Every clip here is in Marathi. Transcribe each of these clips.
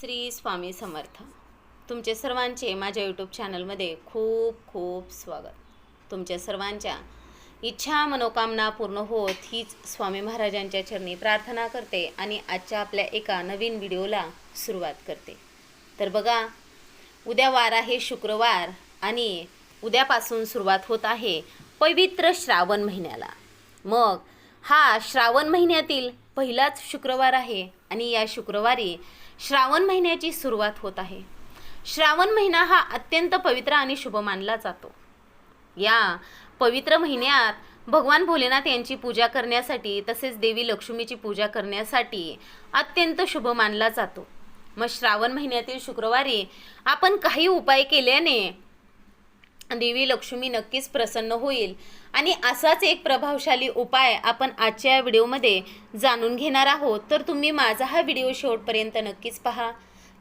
श्री स्वामी समर्थ. तुमचे सर्वांचे माझ्या यूट्यूब चॅनलमध्ये खूप खूप स्वागत. तुमच्या सर्वांच्या इच्छा मनोकामना पूर्ण होत हीच स्वामी महाराजांच्या चरणी प्रार्थना करते आणि आजच्या आपल्या एका नवीन व्हिडिओला सुरुवात करते. तर बघा उद्या वार आहे शुक्रवार आणि उद्यापासून सुरुवात होत आहे पवित्र श्रावण महिन्याला. मग हा श्रावण महिन्यातील पहिलाच शुक्रवार आहे आणि या शुक्रवारी श्रावण महिन्याची सुरुवात होत आहे. श्रावण महिना हा अत्यंत पवित्र आणि शुभ मानला जातो. या पवित्र महिन्यात भगवान भोलेनाथ यांची पूजा करण्यासाठी तसेच देवी लक्ष्मीची पूजा करण्यासाठी अत्यंत शुभ मानला जातो. मग श्रावण महिन्यातील शुक्रवारी आपण काही उपाय केल्याने देवी लक्ष्मी नक्कीच प्रसन्न होईल. आणि असाच एक प्रभावशाली उपाय आपण आजच्या व्हिडिओमध्ये जाणून घेणार आहोत. तर तुम्ही माझा हा व्हिडिओ शेवटपर्यंत नक्कीच पहा.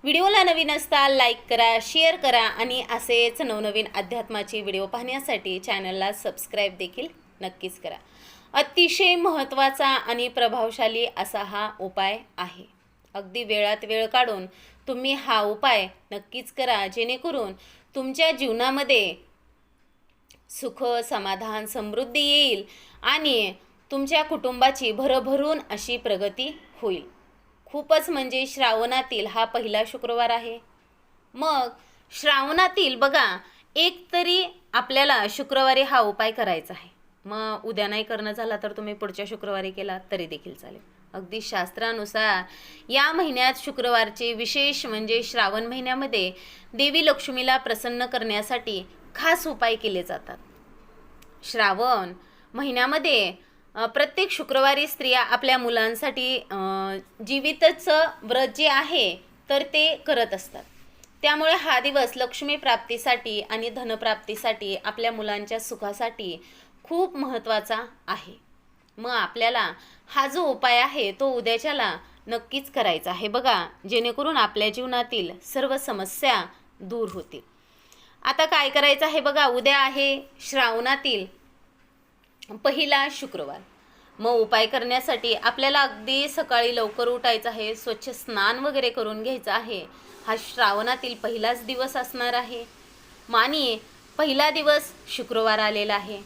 व्हिडिओला नवीन असता लाईक करा शेअर करा आणि असेच नवनवीन अध्यात्माचे व्हिडिओ पाहण्यासाठी चॅनलला सबस्क्राईब देखील नक्कीच करा. अतिशय महत्त्वाचा आणि प्रभावशाली असा हा उपाय आहे. अगदी वेळात वेळ काढून तुम्ही हा उपाय नक्कीच करा जेणेकरून तुमच्या जीवनामध्ये सुख समाधान समृद्धी येईल आणि तुमच्या कुटुंबाची भरभरून अशी प्रगती होईल. खूपच म्हणजे श्रावणातील हा पहिला शुक्रवार आहे. मग श्रावणातील बघा एक तरी आपल्याला शुक्रवारी हा उपाय करायचा आहे. मग उद्या नाही करणं झाला तर तुम्ही पुढच्या शुक्रवारी केला तरी देखील चालेल. अगदी शास्त्रानुसार या महिन्यात शुक्रवारचे विशेष म्हणजे श्रावण महिन्यामध्ये देवी लक्ष्मीला प्रसन्न करण्यासाठी खास उपाय केले जातात. श्रावण महिन्यामध्ये प्रत्येक शुक्रवारी स्त्रिया आपल्या मुलांसाठी जीवितचं व्रत जे आहे तर ते करत असतात. त्यामुळे हा दिवस लक्ष्मी प्राप्तीसाठी आणि धनप्राप्तीसाठी आपल्या मुलांच्या सुखासाठी खूप महत्त्वाचा आहे. मग आपल्याला हा जो उपाय आहे तो उद्याच्याला नक्कीच करायचा आहे. बघा जेणेकरून आपल्या जीवनातील सर्व समस्या दूर होतील. आता काय करायचं आहे बघा उद्या आहे श्रावणातील पहिला शुक्रवार. मग उपाय करण्यासाठी आपल्याला अगदी सकाळी लवकर उठायचं आहे स्वच्छ स्नान वगैरे करून घ्यायचं आहे. हा श्रावणातील पहिलाच दिवस असणार आहे. मग पहिला दिवस शुक्रवार आलेला आहे.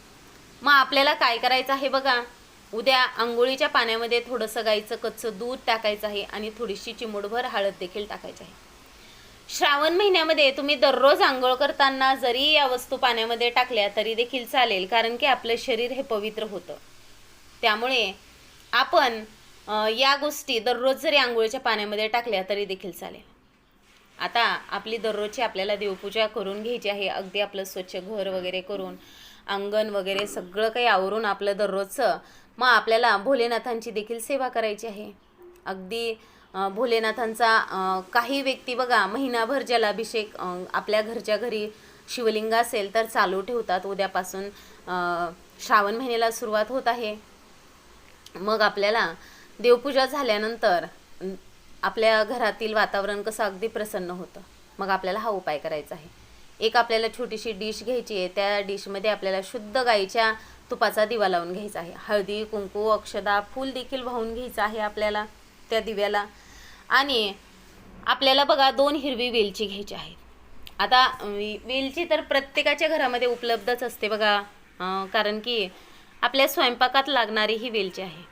मग आपल्याला काय करायचं आहे बघा उद्या आंघोळीच्या पाण्यामध्ये थोडंसं गाईचं कच्चं दूध टाकायचं आहे आणि थोडीशी चिमूटभर हळद देखील टाकायची आहे. श्रावण महिन्यामध्ये तुम्ही दररोज आंघोळ करताना जरी या वस्तू पाण्यामध्ये टाकल्या तरी देखील चालेल कारण की आपलं शरीर हे पवित्र होतं. त्यामुळे आपण या गोष्टी दररोज जरी आंघोळीच्या पाण्यामध्ये टाकल्या तरी देखील चालेल. आता आपली दररोजची आपल्याला देवपूजा करून घ्यायची आहे अगदी आपलं स्वच्छ घर वगैरे करून अंगण वगैरे सगळं काही आवरून आपलं दररोजचं मग आपल्याला भोलेनाथांची देखील सेवा करायची आहे. अगदी भोलेनाथांचा काही व्यक्ती बघा महिनाभर जलाभिषेक आपल्या घरच्या घरी शिवलिंग असेल तर चालू ठेवतात. उद्यापासून श्रावण महिन्याला सुरुवात होत आहे. मग आपल्याला देवपूजा झाल्यानंतर आपल्या घरातील वातावरण कसं अगदी प्रसन्न होतं. मग आपल्याला हा उपाय करायचा आहे. एक आपल्याला छोटीशी डिश घ्यायची आहे. त्या डिशमध्ये आपल्याला शुद्ध गाईच्या तुपाचा दिवा लावून घ्यायचा आहे. हळदी कुंकू अक्षदा फूल देखील वाहून घ्यायचं आहे आपल्याला. त्या दिव्याला. आणि आपल्याला बघा दोन हिरवी वेलची घ्यायची आहे आता वेलची तर प्रत्येकाच्या घरामध्ये उपलब्धच असते बघा. कारण की आपल्या स्वयंपाकात लागणारी ही वेलची आहे.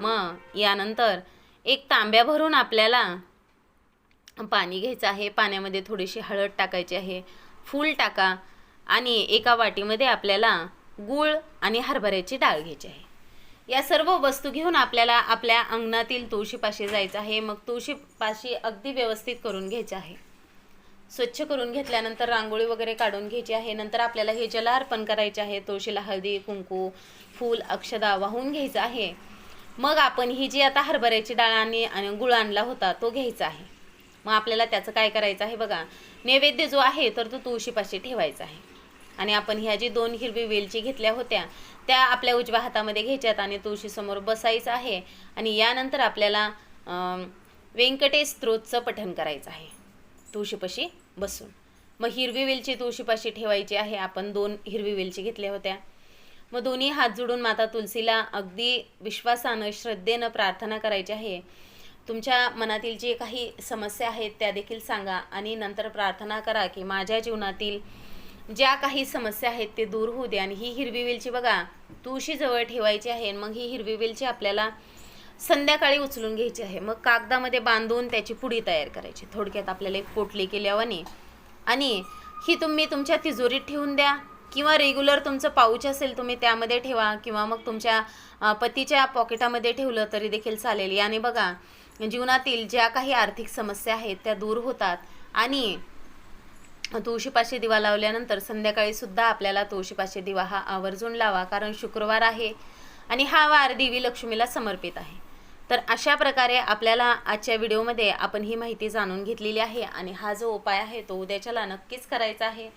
मग यानंतर एक तांब्या भरून आपल्याला पाणी घ्यायचं आहे. पाण्यामध्ये थोडीशी हळद टाकायची आहे. फूल टाका. आणि एका वाटीमध्ये आपल्याला गूळ आणि हरभऱ्याची डाळ घ्यायची आहे. या सर्व वस्तू घेऊन आपल्याला आपल्या अंगणातील तुळशीपाशी जायचं आहे. मग तुळशीपाशी अगदी व्यवस्थित करून घ्यायचं आहे. स्वच्छ करून घेतल्यानंतर रांगोळी वगैरे काढून घ्यायची आहे. नंतर आपल्याला हे जल अर्पण करायचे आहे. तुळशीला हळदी कुंकू फूल अक्षदा वाहून घ्यायचं आहे. मग आपण ही जी आता हरभऱ्याची डाळ आणि आणि गुळ आणला होता तो घ्यायचा आहे. मग आपल्याला त्याचं काय करायचं आहे बघा. नैवेद्य जो आहे तर तो तुळशीपाशी ठेवायचा आहे. आणि आपण ह्या जी दोन हिरवी वेलची घेतल्या होत्या त्या आपल्या उजव्या हातामध्ये घ्यायच्यात आणि तुळशीसमोर बसायचं आहे. आणि यानंतर आपल्याला व्यंकटेश स्तोत्रचं पठण करायचं आहे. तुळशीपाशी बसून. मग हिरवी वेलची तुळशीपाशी ठेवायची आहे. आपण दोन हिरवी वेलची घेतल्या होत्या. मग दोन्ही हात जोडून माता तुलसीला अगदी विश्वासानं श्रद्धेनं प्रार्थना करायची आहे. तुमच्या मनातील जे काही समस्या आहेत त्या देखील सांगा आणि नंतर प्रार्थना करा की माझ्या जीवनातील ज्या काही समस्या आहेत ते दूर होऊ दे. आणि ही हिरवी वेलची बघा तुळशी जवळ ठेवायची आहे मग ही हिरवी वेलची आपल्याला संध्याकाळी उचलून घ्यायची आहे. मग कागदामध्ये बांधून त्याची पुडी तयार करायची. थोडक्यात आपल्याला एक पोटली केल्यावानी. आणि ही तुम्ही तुमच्या तिजोरीत ठेवून द्या किंवा रेग्युलर तुमचं पाऊच असेल तुम्ही त्यामध्ये ठेवा किंवा मग तुमच्या पतीच्या पॉकेटामध्ये ठेवलं तरी देखील चालेल. याने बघा जीवनातील ज्या काही आर्थिक समस्या आहेत त्या दूर होतात. आणि तुळशीपाशी दिवा लावल्यानंतर संध्याकाळी सुद्धा आपल्याला तुळशीपाशी दिवा हा आवर्जून लावा कारण शुक्रवार आहे आणि हा वार देवी लक्ष्मीला समर्पित आहे. तर अशा प्रकारे आपल्याला आजच्या व्हिडिओमध्ये आपण ही माहिती जाणून घेतलेली आहे आणि हा जो उपाय आहे तो उद्याच्याला नक्कीच करायचा आहे.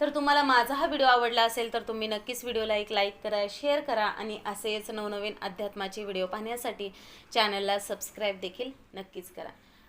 तर तुम्हाला माझा हा व्हिडिओ आवडला असेल तर तुम्ही नक्कीच व्हिडिओला एक लाईक करा शेअर करा आणि असेच नवनवीन अध्यात्माचे व्हिडिओ पाहण्यासाठी चॅनलला सबस्क्राईब देखील नक्कीच करा.